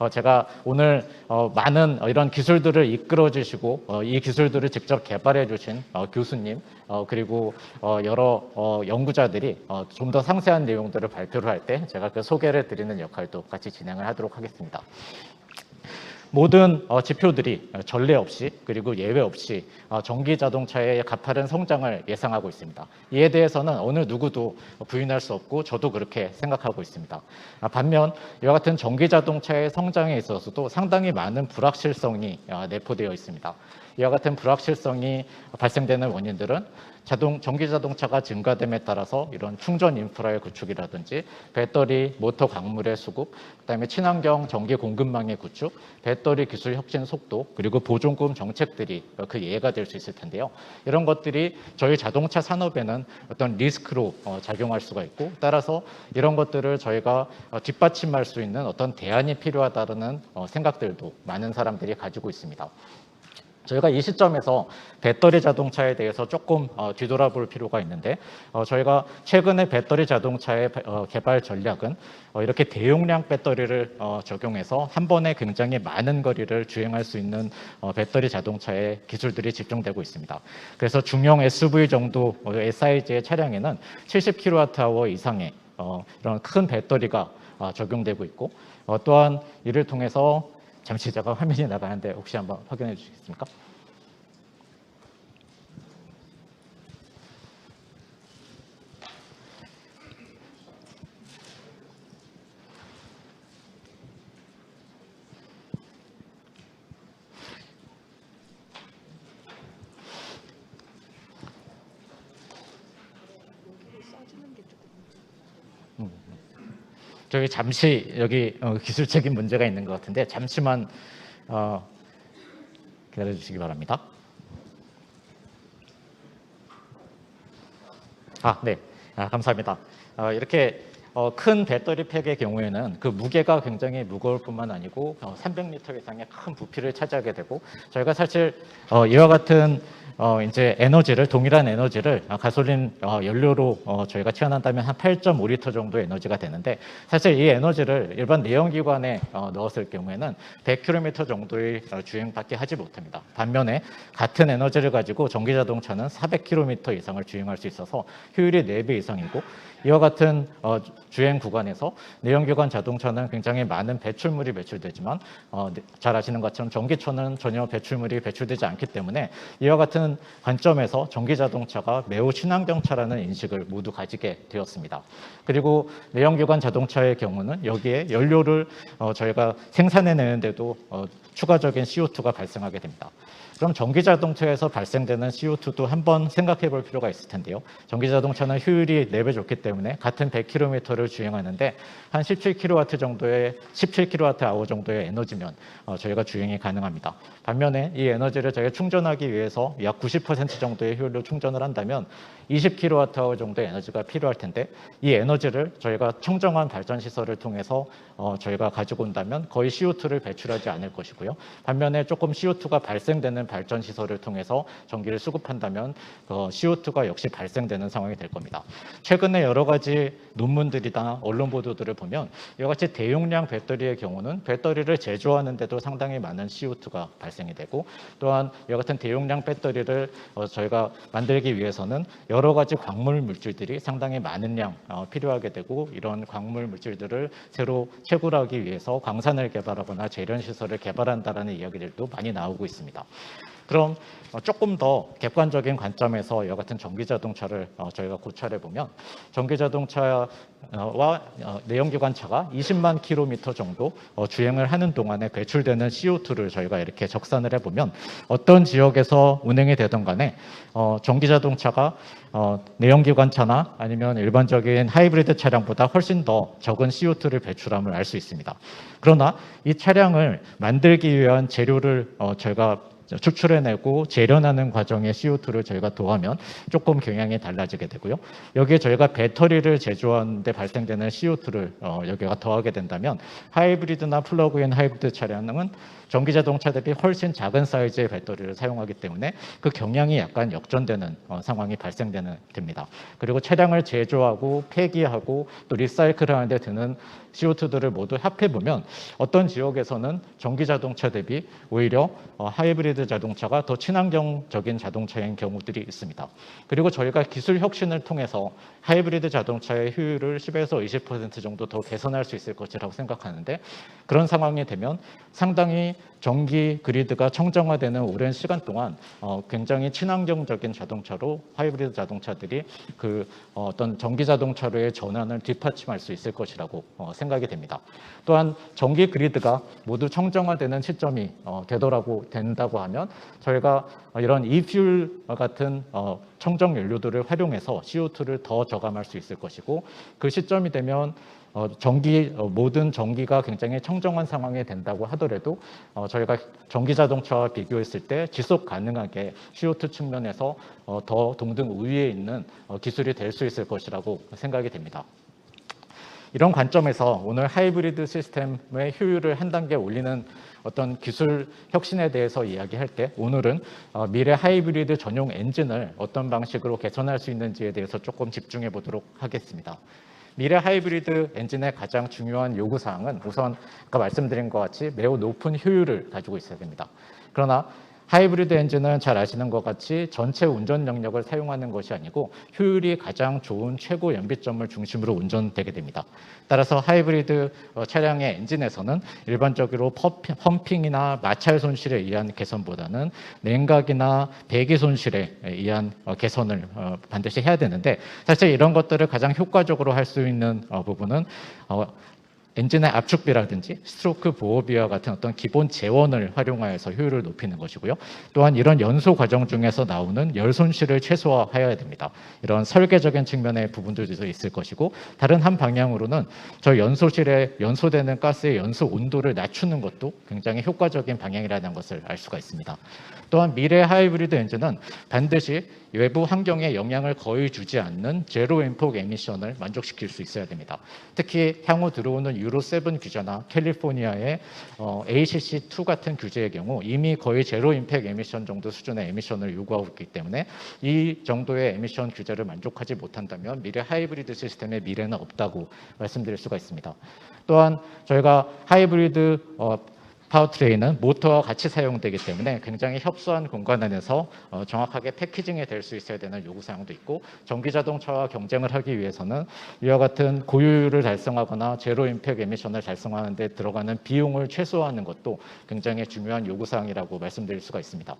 어, 제가 오늘 어, 많은 어, 이런 기술들을 이끌어 주시고 어, 이 기술들을 직접 개발해 주신 어, 교수님 어, 그리고 어, 여러 어, 연구자들이 어, 좀더 상세한 내용들을 발표를 할 때 제가 그 소개를 드리는 역할도 같이 진행을 하도록 하겠습니다. 모든 어, 지표들이 어, 전례 없이 그리고 예외 없이 어, 전기 자동차의 가파른 성장을 예상하고 있습니다. 이에 대해서는 어느 누구도 부인할 수 없고 저도 그렇게 생각하고 있습니다. 아, 반면 이와 같은 전기 자동차의 성장에 있어서도 상당히 많은 불확실성이 어, 내포되어 있습니다. 이와 같은 불확실성이 발생되는 원인들은 자동 전기 자동차가 증가됨에 따라서 이런 충전 인프라의 구축이라든지 배터리 모터 광물의 수급, 그다음에 친환경 전기 공급망의 구축, 배터리 기술 혁신 속도 그리고 보존금 정책들이 그 예가 될 수 있을 텐데요. 이런 것들이 저희 자동차 산업에는 어떤 리스크로 어, 작용할 수가 있고 따라서 이런 것들을 저희가 어, 뒷받침할 수 있는 어떤 대안이 필요하다는 어, 생각들도 많은 사람들이 가지고 있습니다. 저희가 이 시점에서 배터리 자동차에 대해서 조금 어, 뒤돌아볼 필요가 있는데 어, 저희가 최근에 배터리 자동차의 배- 어, 개발 전략은 어, 이렇게 대용량 배터리를 어, 적용해서 한 번에 굉장히 많은 거리를 주행할 수 있는 어, 배터리 자동차의 기술들이 집중되고 있습니다. 그래서 중형 SUV 정도 어, 사이즈의 차량에는 70kWh 이상의 어, 이런 큰 배터리가 어, 적용되고 있고 어, 또한 이를 통해서 잠시 제가 화면이 나가는데 혹시 한번 확인해 주시겠습니까? 저기 잠시 여기 어, 기술적인 문제가 있는 것 같은데 잠시만 어, 기다려 주시기 바랍니다. 아, 네. 아, 감사합니다. 어, 이렇게 어, 큰 배터리 팩의 경우에는 그 무게가 굉장히 무거울 뿐만 아니고 어, 300리터 이상의 큰 부피를 차지하게 되고 저희가 사실 어, 이와 같은 어, 이제 에너지를 동일한 에너지를 어, 가솔린 어, 연료로 어, 저희가 채워낸다면 한 8.5리터 정도의 에너지가 되는데 사실 이 에너지를 일반 내연기관에 어, 넣었을 경우에는 100km 정도의 어, 주행밖에 하지 못합니다. 반면에 같은 에너지를 가지고 전기 자동차는 400km 이상을 주행할 수 있어서 효율이 4배 이상이고 이와 같은 어, 주행 구간에서 내연기관 자동차는 굉장히 많은 배출물이 배출되지만 어, 네, 잘 아시는 것처럼 전기차는 전혀 배출물이 배출되지 않기 때문에 이와 같은 관점에서 전기 자동차가 매우 친환경차라는 인식을 모두 가지게 되었습니다. 그리고 내연기관 자동차의 경우는 여기에 연료를 어, 저희가 생산해내는데도 어, 추가적인 CO2가 발생하게 됩니다. 그럼 전기 자동차에서 발생되는 CO2도 한번 생각해 볼 필요가 있을 텐데요. 전기 자동차는 효율이 4배 좋기 때문에 같은 100km를 주행하는데 한 17kW 정도의 17kWh 정도의 에너지면 어, 저희가 주행이 가능합니다. 반면에 이 에너지를 저희가 충전하기 위해서 약 90% 정도의 효율로 충전을 한다면 20kWh 정도의 에너지가 필요할 텐데 이 에너지를 저희가 청정한 발전 시설을 통해서 어, 저희가 가지고 온다면 거의 CO2를 배출하지 않을 것이고요. 반면에 조금 CO2가 발생되는 발전 시설을 통해서 전기를 수급한다면 어, CO2가 역시 발생되는 상황이 될 겁니다. 최근에 여러 가지 논문들이나 언론 보도들을 보면 이와 같이 대용량 배터리의 경우는 배터리를 제조하는데도 상당히 많은 CO2가 발생이 되고 또한 이와 같은 대용량 배터리를 어, 저희가 만들기 위해서는 여러 가지 광물 물질들이 상당히 많은 양 어, 필요하게 되고 이런 광물 물질들을 새로 채굴하기 위해서 광산을 개발하거나 재련 시설을 개발한다라는 이야기들도 많이 나오고 있습니다. 그럼 어, 조금 더 객관적인 관점에서 이와 같은 전기 자동차를 어, 저희가 고찰해 보면 전기 자동차와 어, 내연기관차가 20만 킬로미터 정도 어, 주행을 하는 동안에 배출되는 CO2를 저희가 이렇게 적산을 해보면 어떤 지역에서 운행이 되던 간에 어, 전기 자동차가 어, 내연기관차나 아니면 일반적인 하이브리드 차량보다 훨씬 더 적은 CO2를 배출함을 알 수 있습니다. 그러나 이 차량을 만들기 위한 재료를 어, 저희가 추출해내고 재련하는 과정의 CO2를 저희가 더하면 조금 경향이 달라지게 되고요. 여기에 저희가 배터리를 제조하는데 발생되는 CO2를 어, 여기가 더하게 된다면 하이브리드나 플러그인 하이브리드 차량은 전기 자동차 대비 훨씬 작은 사이즈의 배터리를 사용하기 때문에 그 경향이 약간 역전되는 어, 상황이 발생되는 됩니다. 그리고 차량을 제조하고 폐기하고 또 리사이클하는 데 드는 CO2들을 모두 합해 보면 어떤 지역에서는 전기 자동차 대비 오히려 어, 하이브리드 자동차가 더 친환경적인 자동차인 경우들이 있습니다. 그리고 저희가 기술 혁신을 통해서 하이브리드 자동차의 효율을 10에서 20% 정도 더 개선할 수 있을 것이라고 생각하는데 그런 상황이 되면 상당히 전기 그리드가 청정화되는 오랜 시간 동안 어, 굉장히 친환경적인 자동차로 하이브리드 자동차들이 그 어, 어떤 전기 자동차로의 전환을 뒷받침할 수 있을 것이라고 어, 생각이 됩니다. 또한 전기 그리드가 모두 청정화되는 시점이 어, 되더라고 된다고 하면 저희가 이런 이퓨얼 같은 어, 청정 연료들을 활용해서 CO2를 더 저감할 수 있을 것이고 그 시점이 되면 어, 전기 어, 모든 전기가 굉장히 청정한 상황이 된다고 하더라도 어, 저희가 전기 자동차와 비교했을 때 지속 가능하게 CO2 측면에서 어, 더 동등 우위에 있는 어, 기술이 될 수 있을 것이라고 생각이 됩니다. 이런 관점에서 오늘 하이브리드 시스템의 효율을 한 단계 올리는 어떤 기술 혁신에 대해서 이야기할 때 오늘은 어, 미래 하이브리드 전용 엔진을 어떤 방식으로 개선할 수 있는지에 대해서 조금 집중해 보도록 하겠습니다. 미래 하이브리드 엔진의 가장 중요한 요구 사항은 우선 아까 말씀드린 것 같이 매우 높은 효율을 가지고 있어야 됩니다. 그러나 하이브리드 엔진은 잘 아시는 것 같이 전체 운전 영역을 사용하는 것이 아니고 효율이 가장 좋은 최고 연비점을 중심으로 운전되게 됩니다. 따라서 하이브리드 어, 차량의 엔진에서는 일반적으로 펌핑이나 마찰 손실에 의한 개선보다는 냉각이나 배기 손실에 의한 어, 개선을 어, 반드시 해야 되는데 사실 이런 것들을 가장 효과적으로 할 수 있는 어, 부분은 어, 엔진의 압축비라든지 스트로크 보호비와 같은 어떤 기본 재원을 활용하여서 효율을 높이는 것이고요. 또한 이런 연소 과정 중에서 나오는 열 손실을 최소화해야 됩니다. 이런 설계적인 측면의 부분들도 있을 것이고 다른 한 방향으로는 저 연소실에 연소되는 가스의 연소 온도를 낮추는 것도 굉장히 효과적인 방향이라는 것을 알 수가 있습니다. 또한 미래 하이브리드 엔진은 반드시 외부 환경에 영향을 거의 주지 않는 제로 임폭 에미션을 만족시킬 수 있어야 됩니다. 특히 향후 들어오는 유로 7 규제나 캘리포니아의 어, ACC2 같은 규제의 경우 이미 거의 제로 임팩 에미션 정도 수준의 에미션을 요구하고 있기 때문에 이 정도의 에미션 규제를 만족하지 못한다면 미래 하이브리드 시스템의 미래는 없다고 말씀드릴 수가 있습니다. 또한 저희가 하이브리드 어, 파워트레인은 모터와 같이 사용되기 때문에 굉장히 협소한 공간 안에서 어, 정확하게 패키징이 될 수 있어야 되는 요구 사항도 있고 전기 자동차와 경쟁을 하기 위해서는 이와 같은 고효율을 달성하거나 제로 임팩 에미션을 달성하는 데 들어가는 비용을 최소화하는 것도 굉장히 중요한 요구 사항이라고 말씀드릴 수가 있습니다.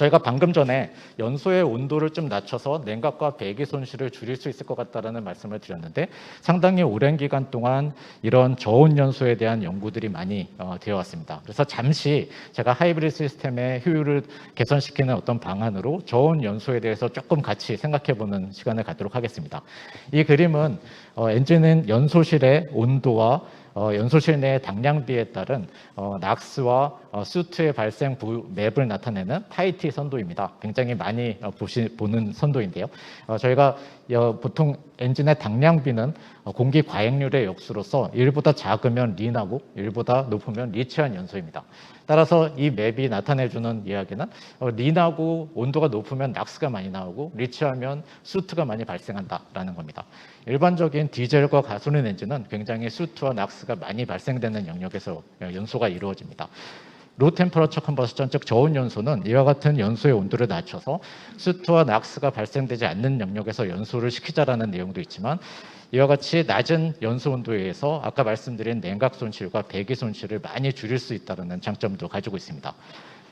저희가 방금 전에 연소의 온도를 좀 낮춰서 냉각과 배기 손실을 줄일 수 있을 것 같다라는 말씀을 드렸는데 상당히 오랜 기간 동안 이런 저온 연소에 대한 연구들이 많이 어, 되어 왔습니다. 그래서 잠시 제가 하이브리드 시스템의 효율을 개선시키는 어떤 방안으로 저온 연소에 대해서 조금 같이 생각해 보는 시간을 갖도록 하겠습니다. 이 그림은 어, 엔진은 연소실의 온도와 어, 연소실 내의 당량비에 따른 어, 낙스와 어, 수트의 발생 부, 맵을 나타내는 파이티 선도입니다. 굉장히 많이 어, 보시, 보는 선도인데요. 어, 저희가 어, 보통 엔진의 당량비는 어, 공기 과액률의 역수로서 1보다 작으면 린하고 1보다 높으면 리치한 연소입니다. 따라서 이 맵이 나타내주는 이야기는 어, 린하고 온도가 높으면 낙스가 많이 나오고 리치하면 수트가 많이 발생한다라는 겁니다. 일반적인 디젤과 가솔린 엔진은 굉장히 수트와 낙스가 많이 발생되는 영역에서 연소가 이루어집니다. 로 템퍼러처 컨버스전 즉 저온 연소는 이와 같은 연소의 온도를 낮춰서 수트와 낙스가 발생되지 않는 영역에서 연소를 시키자라는 내용도 있지만 이와 같이 낮은 연소 온도에 의해서 아까 말씀드린 냉각 손실과 배기 손실을 많이 줄일 수 있다는 장점도 가지고 있습니다.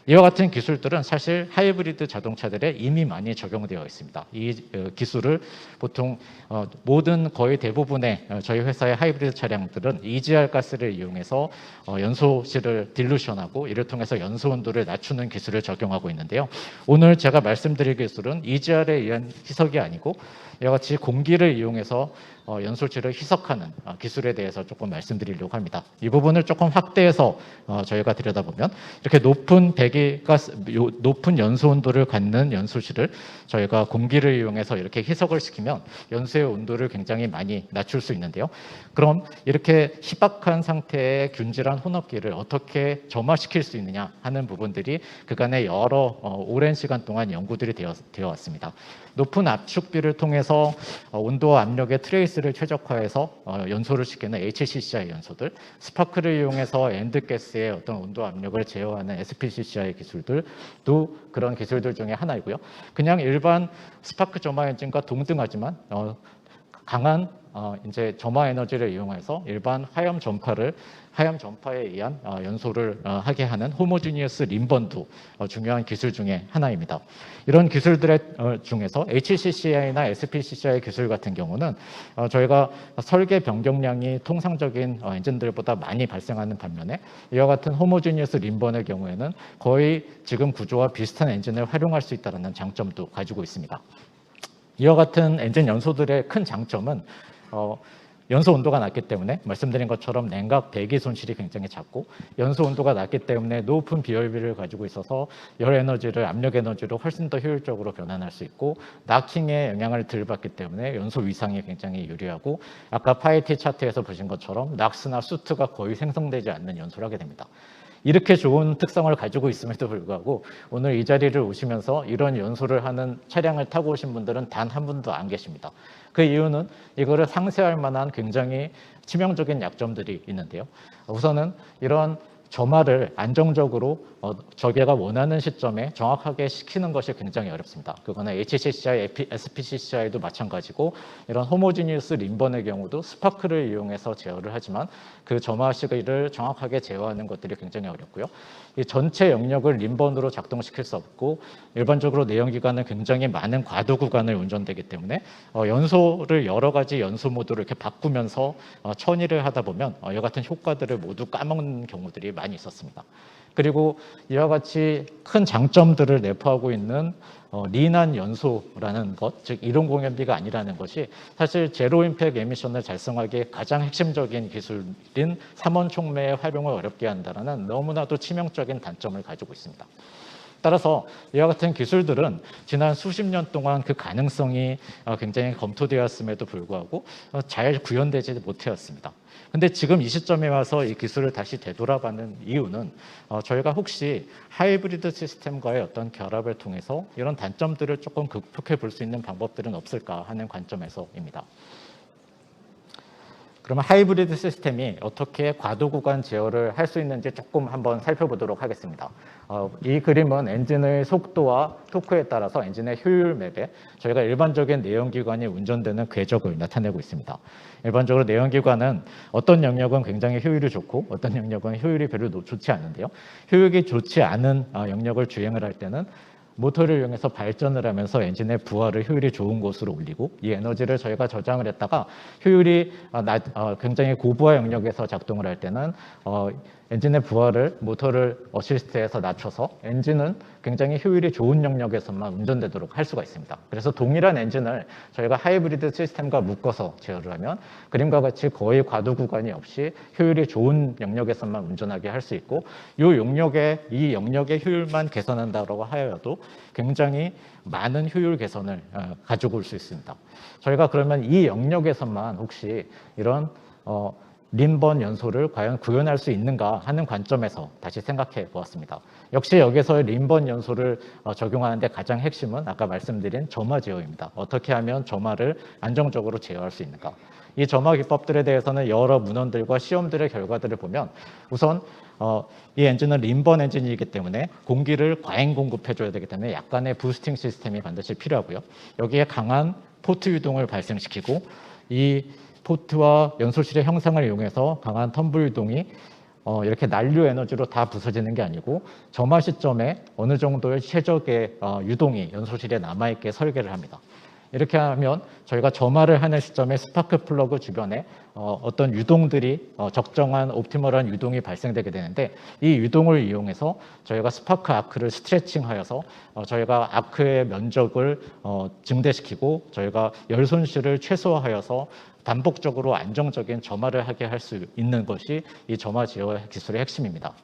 이와 같은 기술들은 사실 하이브리드 자동차들에 이미 많이 적용되어 있습니다. 이 어, 기술을 보통 어, 모든 거의 대부분의 어, 저희 회사의 하이브리드 차량들은 EGR 가스를 이용해서 어, 연소실을 딜루션하고 이를 통해서 연소 온도를 낮추는 기술을 적용하고 있는데요. 오늘 제가 말씀드릴 기술은 EGR에 의한 희석이 아니고 이와 같이 공기를 이용해서 어, 연소실을 희석하는 어, 기술에 대해서 조금 말씀드리려고 합니다. 이 부분을 조금 확대해서 어, 저희가 들여다보면 이렇게 높은 배기가스, 요- 높은 연소 온도를 갖는 연소실을 저희가 공기를 이용해서 이렇게 희석을 시키면 연소의 온도를 굉장히 많이 낮출 수 있는데요. 그럼 이렇게 희박한 상태의 균질한 혼합기를 어떻게 점화시킬 수 있느냐 하는 부분들이 그간의 여러 어, 오랜 시간 동안 연구들이 되어, 되어 왔습니다. 높은 압축비를 통해서 어, 온도와 압력의 트레이스 인터페이스를 최적화해서 어, 연소를 시키는 HCCI 연소들, 스파크를 이용해서 엔드가스의 어떤 온도 압력을 제어하는 SPCCI 기술들도 그런 기술들 중에 하나이고요. 그냥 일반 스파크 점화 엔진과 동등하지만 어, 강한 어, 이제 점화 에너지를 이용해서 일반 화염 전파를 화염 전파에 의한 어, 연소를 어, 하게 하는 호모지니어스 림번도 어, 중요한 기술 중에 하나입니다. 이런 기술들의 어, 중에서 HCCI나 SPCCI 기술 같은 경우는 어, 저희가 설계 변경량이 통상적인 어, 엔진들보다 많이 발생하는 반면에 이와 같은 호모지니어스 림번의 경우에는 거의 지금 구조와 비슷한 엔진을 활용할 수 있다는 장점도 가지고 있습니다. 이와 같은 엔진 연소들의 큰 장점은 어, 연소 온도가 낮기 때문에 말씀드린 것처럼 냉각 배기 손실이 굉장히 작고 연소 온도가 낮기 때문에 높은 비열비를 가지고 있어서 열 에너지를 압력 에너지로 훨씬 더 효율적으로 변환할 수 있고 나킹에 영향을 덜 받기 때문에 연소 위상이 굉장히 유리하고 아까 파이티 차트에서 보신 것처럼 낙스나 수트가 거의 생성되지 않는 연소를 하게 됩니다. 이렇게 좋은 특성을 가지고 있음에도 불구하고 오늘 이 자리를 오시면서 이런 연소를 하는 차량을 타고 오신 분들은 단 한 분도 안 계십니다. 그 이유는 이거를 상쇄할 만한 굉장히 치명적인 약점들이 있는데요. 우선은 이런 점화를 안정적으로 어, 저게가 원하는 시점에 정확하게 시키는 것이 굉장히 어렵습니다. 그거는 HCCI, SPCCI도 마찬가지고 이런 호모지니우스 림번의 경우도 스파크를 이용해서 제어를 하지만 그 점화 시기를 정확하게 제어하는 것들이 굉장히 어렵고요. 이 전체 영역을 림번으로 작동시킬 수 없고 일반적으로 내연기관은 굉장히 많은 과도 구간을 운전되기 때문에 어, 연소를 여러 가지 연소 모드로 이렇게 바꾸면서 어, 천일을 하다 보면 어, 이와 같은 효과들을 모두 까먹는 경우들이 많이 있었습니다. 그리고 이와 같이 큰 장점들을 내포하고 있는 어, 리난 연소라는 것, 즉 이론 공연비가 아니라는 것이 사실 제로 임팩 에미션을 달성하기에 가장 핵심적인 기술인 삼원 촉매의 활용을 어렵게 한다는 너무나도 치명적인 단점을 가지고 있습니다. 따라서 이와 같은 기술들은 지난 수십 년 동안 그 가능성이 어, 굉장히 검토되었음에도 불구하고 어, 잘 구현되지 못하였습니다. 근데 지금 이 시점에 와서 이 기술을 다시 되돌아가는 이유는 어, 저희가 혹시 하이브리드 시스템과의 어떤 결합을 통해서 이런 단점들을 조금 극복해 볼 수 있는 방법들은 없을까 하는 관점에서입니다. 그러면 하이브리드 시스템이 어떻게 과도 구간 제어를 할 수 있는지 조금 한번 살펴보도록 하겠습니다. 어, 이 그림은 엔진의 속도와 토크에 따라서 엔진의 효율 맵에 저희가 일반적인 내연기관이 운전되는 궤적을 나타내고 있습니다. 일반적으로 내연기관은 어떤 영역은 굉장히 효율이 좋고 어떤 영역은 효율이 별로 노- 좋지 않은데요. 효율이 좋지 않은 어, 영역을 주행을 할 때는 모터를 이용해서 발전을 하면서 엔진의 부하를 효율이 좋은 곳으로 올리고 이 에너지를 저희가 저장을 했다가 효율이 어, 낮- 어, 굉장히 고부하 영역에서 작동을 할 때는 어, 엔진의 부하를 모터를 어시스트해서 낮춰서 엔진은 굉장히 효율이 좋은 영역에서만 운전되도록 할 수가 있습니다. 그래서 동일한 엔진을 저희가 하이브리드 시스템과 묶어서 제어를 하면 그림과 같이 거의 과도 구간이 없이 효율이 좋은 영역에서만 운전하게 할 수 있고 이 영역의 이 영역의 효율만 개선한다고 하여도 굉장히 많은 효율 개선을 어, 가지고 올 수 있습니다. 저희가 그러면 이 영역에서만 혹시 이런 어, 림번 연소를 과연 구현할 수 있는가 하는 관점에서 다시 생각해 보았습니다. 역시 여기서 림번 연소를 어, 적용하는데 가장 핵심은 아까 말씀드린 점화 제어입니다. 어떻게 하면 점화를 안정적으로 제어할 수 있는가. 이 점화 기법들에 대해서는 여러 문헌들과 시험들의 결과들을 보면 우선 어, 이 엔진은 림번 엔진이기 때문에 공기를 과잉 공급해줘야 되기 때문에 약간의 부스팅 시스템이 반드시 필요하고요. 여기에 강한 포트 유동을 발생시키고 이 포트와 연소실의 형상을 이용해서 강한 텀블 유동이 어, 이렇게 난류 에너지로 다 부서지는 게 아니고 점화 시점에 어느 정도의 최적의 어, 유동이 연소실에 남아있게 설계를 합니다. 이렇게 하면 저희가 점화를 하는 시점에 스파크 플러그 주변에 어, 어떤 유동들이 어, 적정한 옵티멀한 유동이 발생되게 되는데 이 유동을 이용해서 저희가 스파크 아크를 스트레칭하여서 어, 저희가 아크의 면적을 어, 증대시키고 저희가 열 손실을 최소화하여서 반복적으로 안정적인 점화를 하게 할 수 있는 것이 이 점화 제어 기술의 핵심입니다.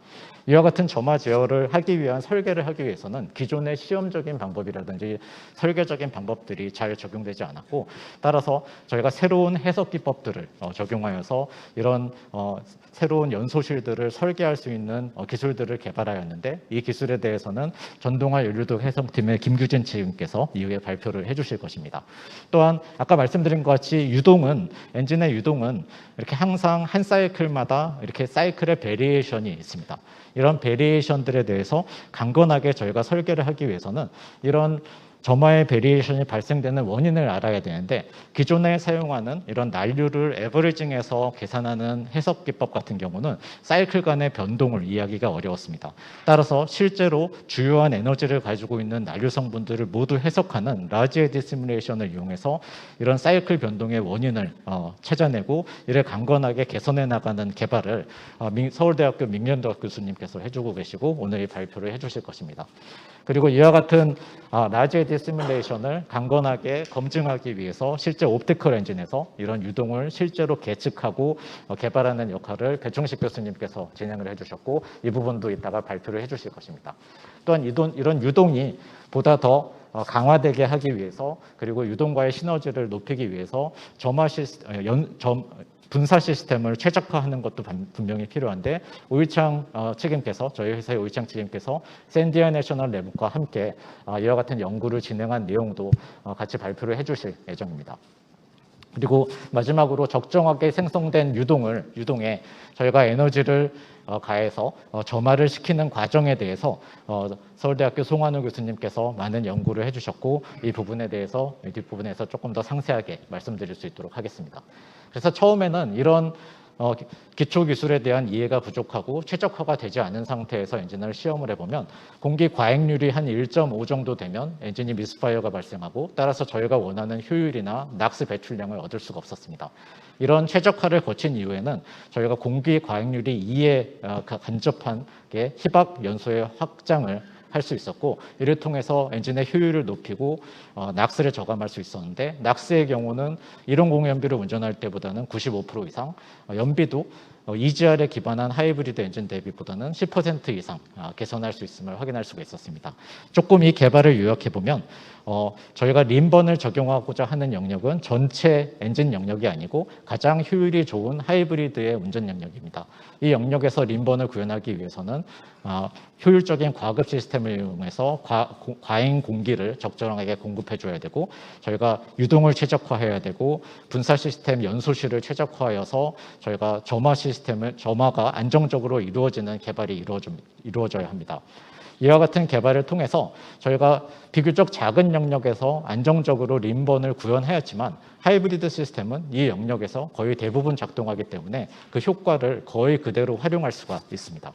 이와 같은 점화 제어를 하기 위한 설계를 하기 위해서는 기존의 시험적인 방법이라든지 설계적인 방법들이 잘 적용되지 않았고 따라서 저희가 새로운 해석 기법들을 어, 적용 적용하여서 이런 어, 새로운 연소실들을 설계할 수 있는 어, 기술들을 개발하였는데 이 기술에 대해서는 전동화 연료도 해성팀의 김규진 지임께서 이후에 발표를 해주실 것입니다. 또한 아까 말씀드린 것 같이 유동은 엔진의 유동은 이렇게 항상 한 사이클마다 이렇게 사이클의 베리에이션이 있습니다. 이런 베리에이션들에 대해서 강건하게 저희가 설계를 하기 위해서는 이런 점화의 베리에이션이 발생되는 원인을 알아야 되는데 기존에 사용하는 이런 난류를 에버리징해서 계산하는 해석 기법 같은 경우는 사이클 간의 변동을 이해하기가 어려웠습니다. 따라서 실제로 주요한 에너지를 가지고 있는 난류 성분들을 모두 해석하는 라지 에디 시뮬레이션을 이용해서 이런 사이클 변동의 원인을 어, 찾아내고 이를 강건하게 개선해 나가는 개발을 어, 민- 서울대학교 민년덕 교수님께서 해주고 계시고 오늘 이 발표를 해주실 것입니다. 그리고 이와 같은 아, 라지 에디 시뮬레이션을 강건하게 검증하기 위해서 실제 옵티컬 엔진에서 이런 유동을 실제로 계측하고 어, 개발하는 역할을 배종식 교수님께서 진행을 해주셨고 이 부분도 이따가 발표를 해주실 것입니다. 또한 이런 유동이 보다 더 어, 강화되게 하기 위해서 그리고 유동과의 시너지를 높이기 위해서 점화 시스, 어, 연, 점, 분사 시스템을 최적화하는 것도 반- 분명히 필요한데 오일창 어, 책임께서 저희 회사의 오일창 책임께서 샌디아 내셔널 랩과 함께 어, 이와 같은 연구를 진행한 내용도 어, 같이 발표를 해주실 예정입니다. 그리고 마지막으로 적정하게 생성된 유동을 유동에 저희가 에너지를 어, 가해서 어, 점화를 시키는 과정에 대해서 어, 서울대학교 송환우 교수님께서 많은 연구를 해주셨고 이 부분에 대해서 이 뒷부분에서 조금 더 상세하게 말씀드릴 수 있도록 하겠습니다. 그래서 처음에는 이런 어, 기- 기초 기술에 대한 이해가 부족하고 최적화가 되지 않은 상태에서 엔진을 시험을 해보면 공기 과액률이 한 1.5 정도 되면 엔진이 미스파이어가 발생하고 따라서 저희가 원하는 효율이나 낙스 배출량을 얻을 수가 없었습니다. 이런 최적화를 거친 이후에는 저희가 공기 과액률이 2에 어, 가- 간접한 게 희박 연소의 확장을 할 수 있었고 이를 통해서 엔진의 효율을 높이고 어, 낙스를 저감할 수 있었는데 낙스의 경우는 이론 공연비를 운전할 때보다는 95% 이상 어, 연비도 어, EGR에 기반한 하이브리드 엔진 대비보다는 10% 이상 아, 개선할 수 있음을 확인할 수가 있었습니다. 조금 이 개발을 요약해 보면 어, 저희가 림번을 적용하고자 하는 영역은 전체 엔진 영역이 아니고 가장 효율이 좋은 하이브리드의 운전 영역입니다. 이 영역에서 림번을 구현하기 위해서는 아, 효율적인 과급 시스템을 이용해서 과, 고- 과잉 공기를 적절하게 공급해 줘야 되고 저희가 유동을 최적화해야 되고 분사 시스템 연소실을 최적화하여서 저희가 점화 시스템 을 점화가 안정적으로 이루어지는 개발이 이루어져, 이루어져야 합니다. 이와 같은 개발을 통해서 저희가 비교적 작은 영역에서 안정적으로 림번을 구현하였지만 하이브리드 시스템은 이 영역에서 거의 대부분 작동하기 때문에 그 효과를 거의 그대로 활용할 수가 있습니다.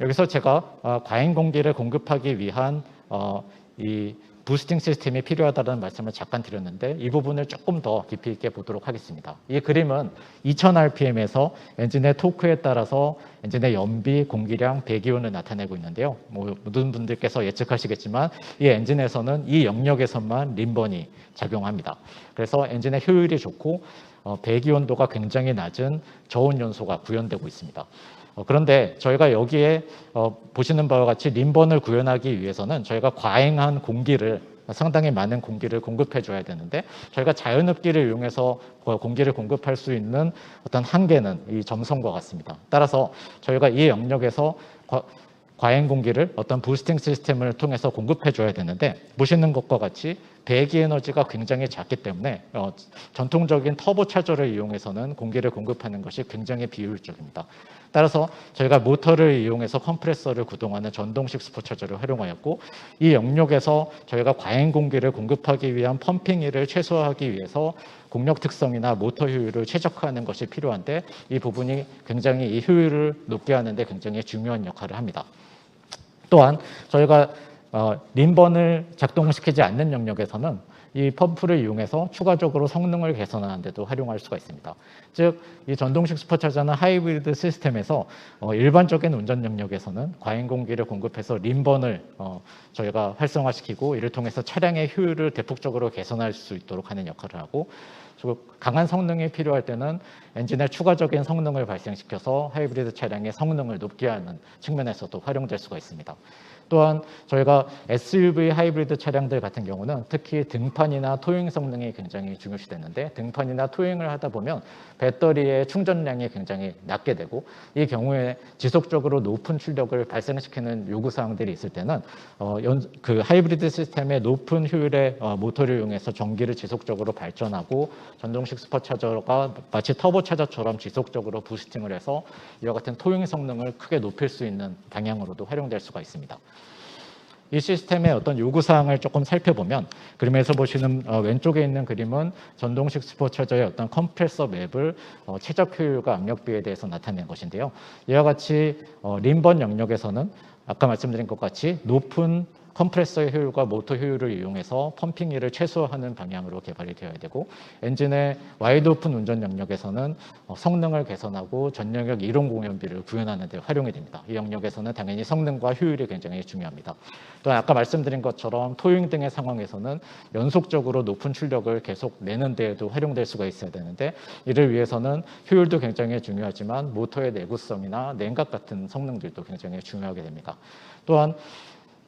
여기서 제가 어, 과잉 공기를 공급하기 위한 어, 이 부스팅 시스템이 필요하다는 말씀을 잠깐 드렸는데 이 부분을 조금 더 깊이 있게 보도록 하겠습니다. 이 그림은 2000rpm에서 엔진의 토크에 따라서 엔진의 연비, 공기량, 배기온을 나타내고 있는데요. 뭐 모든 분들께서 예측하시겠지만 이 엔진에서는 이 영역에서만 림번이 작용합니다. 그래서 엔진의 효율이 좋고 어, 배기 온도가 굉장히 낮은 저온 연소가 구현되고 있습니다. 어, 그런데 저희가 여기에 어, 보시는 바와 같이 림번을 구현하기 위해서는 저희가 과잉한 공기를 상당히 많은 공기를 공급해 줘야 되는데 저희가 자연흡기를 이용해서 어, 공기를 공급할 수 있는 어떤 한계는 이 점성과 같습니다. 따라서 저희가 이 영역에서 과- 과잉 공기를 어떤 부스팅 시스템을 통해서 공급해 줘야 되는데 보시는 것과 같이 배기 에너지가 굉장히 작기 때문에 어, 전통적인 터보 차저를 이용해서는 공기를 공급하는 것이 굉장히 비효율적입니다. 따라서 저희가 모터를 이용해서 컴프레서를 구동하는 전동식 스포차저를 활용하였고 이 영역에서 저희가 과잉 공기를 공급하기 위한 펌핑일을 최소화하기 위해서 공력 특성이나 모터 효율을 최적화하는 것이 필요한데 이 부분이 굉장히 이 효율을 높게 하는 데 굉장히 중요한 역할을 합니다. 또한 저희가 어, 림번을 작동시키지 않는 영역에서는 이 펌프를 이용해서 추가적으로 성능을 개선하는 데도 활용할 수가 있습니다. 즉, 이 전동식 스포차저는 하이브리드 시스템에서 어, 일반적인 운전 영역에서는 과잉 공기를 공급해서 림번을 어, 저희가 활성화시키고 이를 통해서 차량의 효율을 대폭적으로 개선할 수 있도록 하는 역할을 하고 강한 성능이 필요할 때는 엔진의 추가적인 성능을 발생시켜서 하이브리드 차량의 성능을 높게 하는 측면에서도 활용될 수가 있습니다. 또한 저희가 SUV 하이브리드 차량들 같은 경우는 특히 등판이나 토잉 성능이 굉장히 중요시되는데 등판이나 토잉을 하다 보면 배터리의 충전량이 굉장히 낮게 되고 이 경우에 지속적으로 높은 출력을 발생시키는 요구 사항들이 있을 때는 어, 연, 그 하이브리드 시스템의 높은 효율의 어, 모터를 이용해서 전기를 지속적으로 발전하고 전동식 슈퍼차저가 마치 터보차저처럼 지속적으로 부스팅을 해서 이와 같은 토잉 성능을 크게 높일 수 있는 방향으로도 활용될 수가 있습니다. 이 시스템의 어떤 요구사항을 조금 살펴보면 그림에서 보시는 어, 왼쪽에 있는 그림은 전동식 슈퍼차저의 어떤 컴프레서 맵을 어, 최적 효율과 압력비에 대해서 나타낸 것인데요. 이와 같이 어, 림번 영역에서는 아까 말씀드린 것 같이 높은 컴프레서의 효율과 모터 효율을 이용해서 펌핑일을 최소화하는 방향으로 개발이 되어야 되고 엔진의 와이드 오픈 운전 영역에서는 어, 성능을 개선하고 전 영역 이론 공연비를 구현하는 데 활용이 됩니다. 이 영역에서는 당연히 성능과 효율이 굉장히 중요합니다. 또 아까 말씀드린 것처럼 토잉 등의 상황에서는 연속적으로 높은 출력을 계속 내는 데에도 활용될 수가 있어야 되는데 이를 위해서는 효율도 굉장히 중요하지만 모터의 내구성이나 냉각 같은 성능들도 굉장히 중요하게 됩니다. 또한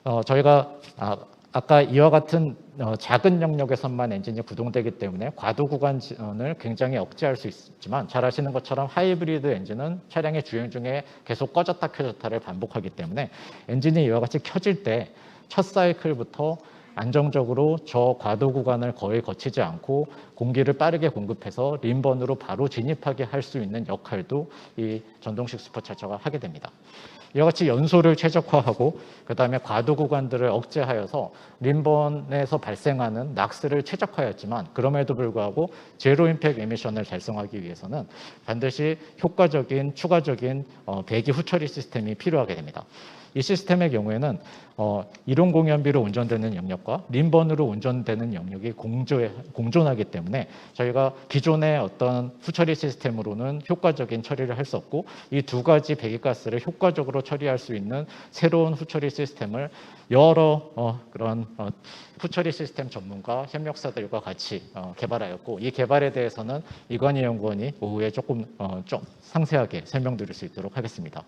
어, 저희가 아, 아까 이와 같은 어, 작은 영역에서만 엔진이 구동되기 때문에 과도 구간을 굉장히 억제할 수 있지만 잘 아시는 것처럼 하이브리드 엔진은 차량의 주행 중에 계속 꺼졌다 켜졌다를 반복하기 때문에 엔진이 이와 같이 켜질 때 첫 사이클부터 안정적으로 저 과도 구간을 거의 거치지 않고 공기를 빠르게 공급해서 림번으로 바로 진입하게 할 수 있는 역할도 이 전동식 슈퍼차저가 하게 됩니다. 이와 같이 연소를 최적화하고 그 다음에 과도 구간들을 억제하여서 림번에서 발생하는 낙스를 최적화했지만 그럼에도 불구하고 제로 임팩 에미션을 달성하기 위해서는 반드시 효과적인 추가적인 어, 배기 후처리 시스템이 필요하게 됩니다. 이 시스템의 경우에는 어, 이론 공연비로 운전되는 영역과 림번으로 운전되는 영역이 공조, 공존하기 때문에 저희가 기존의 어떤 후처리 시스템으로는 효과적인 처리를 할 수 없고 이 두 가지 배기가스를 효과적으로 처리할 수 있는 새로운 후처리 시스템을 여러 어, 그런 어, 후처리 시스템 전문가 협력사들과 같이 어, 개발하였고 이 개발에 대해서는 이관희 연구원이 오후에 조금 어, 좀 상세하게 설명드릴 수 있도록 하겠습니다.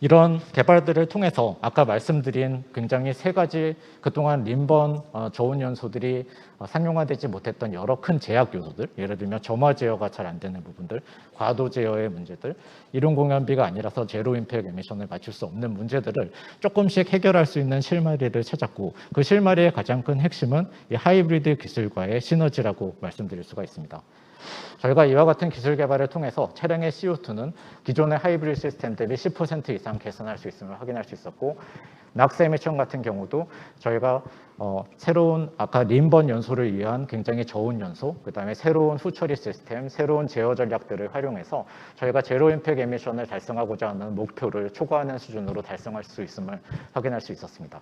이런 개발들을 통해서 아까 말씀드린 굉장히 세 가지 그동안 림번 어, 저온 연소들이 어, 상용화되지 못했던 여러 큰 제약 요소들, 예를 들면 점화 제어가 잘 안 되는 부분들, 과도 제어의 문제들, 이론 공연비가 아니라서 제로 임팩 에미션을 맞출 수 없는 문제들을 조금씩 해결할 수 있는 실마리를 찾았고 그 실마리의 가장 큰 핵심은 이 하이브리드 기술과의 시너지라고 말씀드릴 수가 있습니다. 저희가 이와 같은 기술 개발을 통해서 차량의 CO2는 기존의 하이브리드 시스템 대비 10% 이상 개선할 수 있음을 확인할 수 있었고 낙스 에미션 같은 경우도 저희가 어, 새로운 아까 림번 연소를 위한 굉장히 저온 연소, 그 다음에 새로운 후처리 시스템, 새로운 제어 전략들을 활용해서 저희가 제로 임팩 에미션을 달성하고자 하는 목표를 초과하는 수준으로 달성할 수 있음을 확인할 수 있었습니다.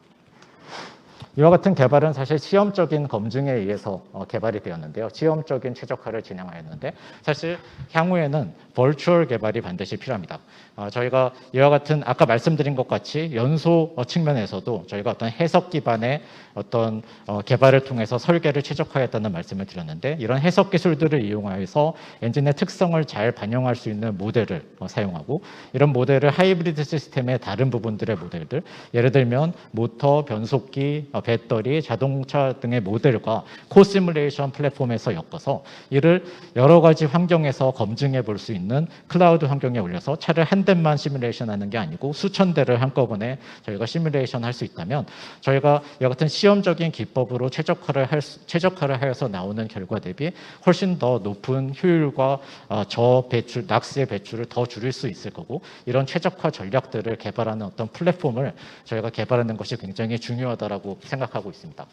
이와 같은 개발은 사실 시험적인 검증에 의해서 어, 개발이 되었는데요. 시험적인 최적화를 진행하였는데 사실 향후에는 벌추얼 개발이 반드시 필요합니다. 어, 저희가 이와 같은 아까 말씀드린 것 같이 연소 어, 측면에서도 저희가 어떤 해석 기반의 어떤 개발을 통해서 설계를 최적화했다는 말씀을 드렸는데 이런 해석 기술들을 이용하여서 엔진의 특성을 잘 반영할 수 있는 모델을 사용하고 이런 모델을 하이브리드 시스템의 다른 부분들의 모델들 예를 들면 모터, 변속기, 배터리, 자동차 등의 모델과 코시뮬레이션 플랫폼에서 엮어서 이를 여러 가지 환경에서 검증해 볼 수 있는 클라우드 환경에 올려서 차를 한 대만 시뮬레이션 하는 게 아니고 수천 대를 한꺼번에 저희가 시뮬레이션 할 수 있다면 저희가 이 같은 시험적인 기법으로 최적화를 할 수, 최적화를 하여서 나오는 결과 대비 훨씬 더 높은 효율과 어, 저 배출, 낙스의 배출을 더 줄일 수 있을 거고 이런 최적화 전략들을 개발하는 어떤 플랫폼을 저희가 개발하는 것이 굉장히 중요하다라고 생각하고 있습니다.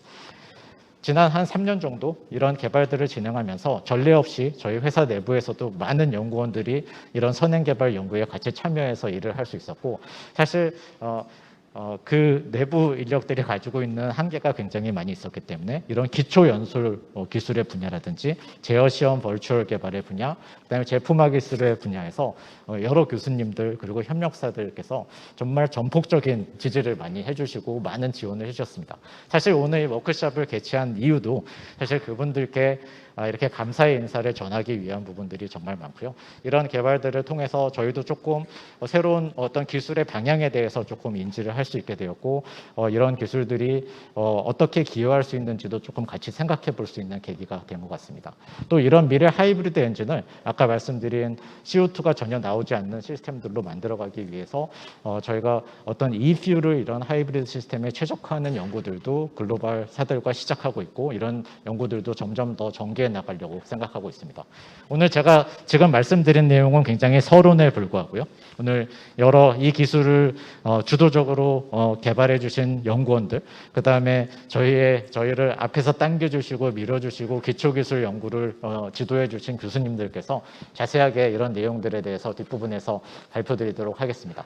지난 한 3년 정도 이런 개발들을 진행하면서 전례 없이 저희 회사 내부에서도 많은 연구원들이 이런 선행 개발 연구에 같이 참여해서 일을 할 수 있었고 사실 어, 어, 그 내부 인력들이 가지고 있는 한계가 굉장히 많이 있었기 때문에 이런 기초 연술 어, 기술의 분야라든지 제어 시험 벌추얼 개발의 분야, 그다음에 제품화 기술의 분야에서 어, 여러 교수님들 그리고 협력사들께서 정말 전폭적인 지지를 많이 해주시고 많은 지원을 해주셨습니다. 사실 오늘 워크숍을 개최한 이유도 사실 그분들께 아, 이렇게 감사의 인사를 전하기 위한 부분들이 정말 많고요. 이런 개발들을 통해서 저희도 조금 어, 새로운 어떤 기술의 방향에 대해서 조금 인지를 할 수 있게 되었고 어, 이런 기술들이 어, 어떻게 기여할 수 있는지도 조금 같이 생각해 볼 수 있는 계기가 된 것 같습니다. 또 이런 미래 하이브리드 엔진을 아까 말씀드린 CO2가 전혀 나오지 않는 시스템들로 만들어가기 위해서 어, 저희가 어떤 e-fuel을 이런 하이브리드 시스템에 최적화하는 연구들도 글로벌 사들과 시작하고 있고 이런 연구들도 점점 더 전개해 나가려고 생각하고 있습니다. 오늘 제가 지금 말씀드린 내용은 굉장히 서론에 불과하고요. 오늘 여러 이 기술을 어, 주도적으로 어, 개발해 주신 연구원들, 그 다음에 저희의 저희를 앞에서 당겨 주시고 밀어 주시고 기초 기술 연구를 어, 지도해 주신 교수님들께서 자세하게 이런 내용들에 대해서 뒷부분에서 발표드리도록 하겠습니다.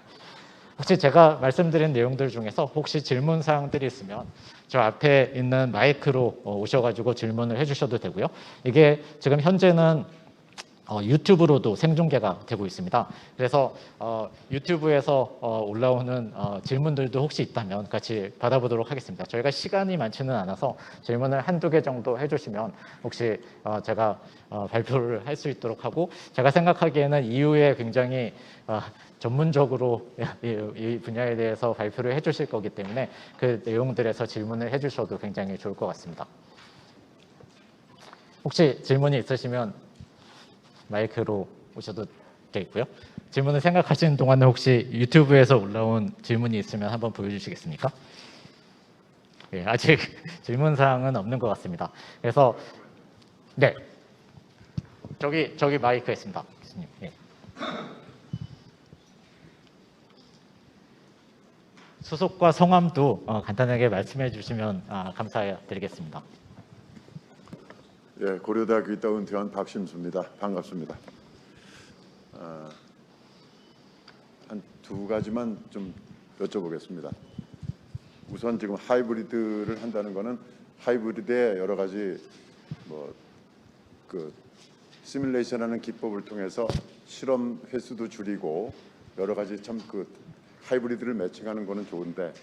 혹시 제가 말씀드린 내용들 중에서 혹시 질문 사항들이 있으면 저 앞에 있는 마이크로 어, 오셔가지고 질문을 해주셔도 되고요. 이게 지금 현재는 어, 유튜브로도 생중계가 되고 있습니다. 그래서 어, 유튜브에서 어, 올라오는 어, 질문들도 혹시 있다면 같이 받아보도록 하겠습니다. 저희가 시간이 많지는 않아서 질문을 한두 개 정도 해주시면 혹시 어, 제가 어, 발표를 할 수 있도록 하고 제가 생각하기에는 이후에 굉장히 어, 전문적으로 이, 이 분야에 대해서 발표를 해주실 거기 때문에 그 내용들에서 질문을 해주셔도 굉장히 좋을 것 같습니다. 혹시 질문이 있으시면 마이크로 오셔도 되겠고요. 질문을 생각하시는 동안에 혹시 유튜브에서 올라온 질문이 있으면 한번 보여주시겠습니까? 예, 아직 질문 사항은 없는 것 같습니다. 그래서 네, 저기 저기 마이크 있습니다, 교수님. 예. 수속과 성함도 어, 간단하게 말씀해 주시면 아, 감사드리겠습니다. 예, 고려대학교 있다 은퇴한 박심수입니다. 반갑습니다. 아, 한두 가지만 좀 여쭤보겠습니다. 우선 지금 하이브리드를 한다는 거는 하이브리드의 여러 가지 뭐 그 시뮬레이션하는 기법을 통해서 실험 횟수도 줄이고 여러 가지 참 그 하이브리드를 매칭하는 거는 좋은데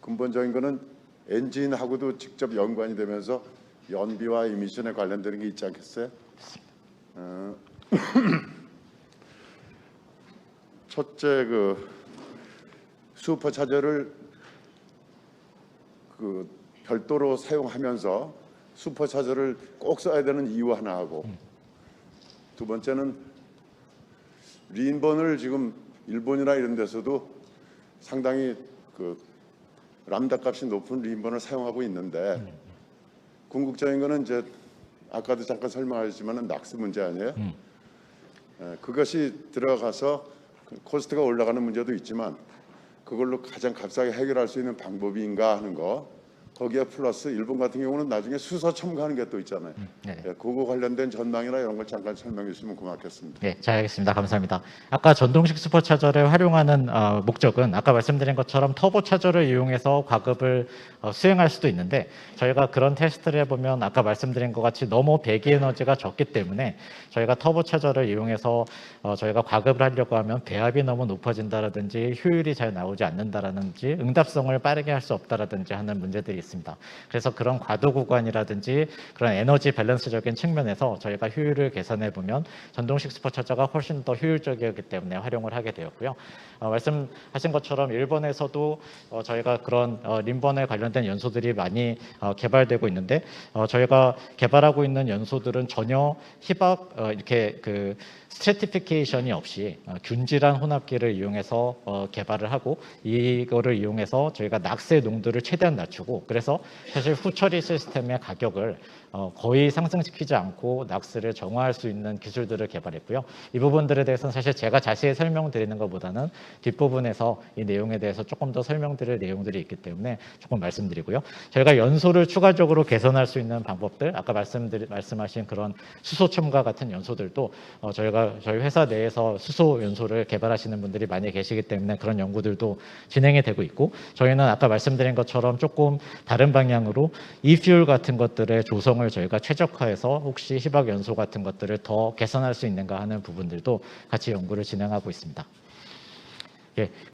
근본적인 거는 엔진하고도 직접 연관이 되면서 연비와 이미션에 관련되는 게 있지 않겠어요? 어, 첫째 그 슈퍼차저를 그 별도로 사용하면서 슈퍼차저를 꼭 써야 되는 이유 하나 하고 두 번째는 린번을 지금 일본이나 이런 데서도 상당히 그 람다 값이 높은 린번을 사용하고 있는데 궁극적인 거는 이제 아까도 잠깐 설명하셨지만은 낙스 문제 아니에요? 음. 에, 그것이 들어가서 그 코스트가 올라가는 문제도 있지만 그걸로 가장 값싸게 해결할 수 있는 방법인가 하는 거 거기에 플러스 일본 같은 경우는 나중에 수소 첨가하는 게 또 있잖아요. 네. 예, 그거 관련된 전망이나 이런 걸 잠깐 설명해 주시면 고맙겠습니다. 네, 잘 알겠습니다. 감사합니다. 아까 전동식 슈퍼차저를 활용하는 어, 목적은 아까 말씀드린 것처럼 터보 차저를 이용해서 과급을 어, 수행할 수도 있는데 저희가 그런 테스트를 해보면 아까 말씀드린 것 같이 너무 배기 에너지가 적기 때문에 저희가 터보 차저를 이용해서 어, 저희가 과급을 하려고 하면 배합이 너무 높아진다라든지 효율이 잘 나오지 않는다라든지 응답성을 빠르게 할 수 없다라든지 하는 문제들이 있습니다. 그래서 그런 과도 구간이라든지 그런 에너지 밸런스적인 측면에서 저희가 효율을 계산해 보면 전동식 슈퍼차저가 훨씬 더 효율적이기 때문에 활용을 하게 되었고요. 어, 말씀하신 것처럼 일본에서도 어, 저희가 그런 어, 림번에 관련된 연소들이 많이 어, 개발되고 있는데 어, 저희가 개발하고 있는 연소들은 전혀 희박 어, 이렇게 그 스트래티피케이션이 없이 어, 균질한 혼합기를 이용해서 어, 개발을 하고 이거를 이용해서 저희가 낙스의 농도를 최대한 낮추고 그래서 사실 후처리 시스템의 가격을 어, 거의 상승시키지 않고 낙스를 정화할 수 있는 기술들을 개발했고요. 이 부분들에 대해서는 사실 제가 자세히 설명드리는 것보다는 뒷부분에서 이 내용에 대해서 조금 더 설명드릴 내용들이 있기 때문에 조금 말씀드리고요. 저희가 연소를 추가적으로 개선할 수 있는 방법들, 아까 말씀드리, 말씀하신 그런 수소 첨가 같은 연소들도 어, 저희가 저희 회사 내에서 수소 연소를 개발하시는 분들이 많이 계시기 때문에 그런 연구들도 진행이 되고 있고 저희는 아까 말씀드린 것처럼 조금 다른 방향으로 e-fuel 같은 것들의 조성 을 저희가 최적화해서 혹시 희박 연소 같은 것들을 더 개선할 수 있는가 하는 부분들도 같이 연구를 진행하고 있습니다. 예,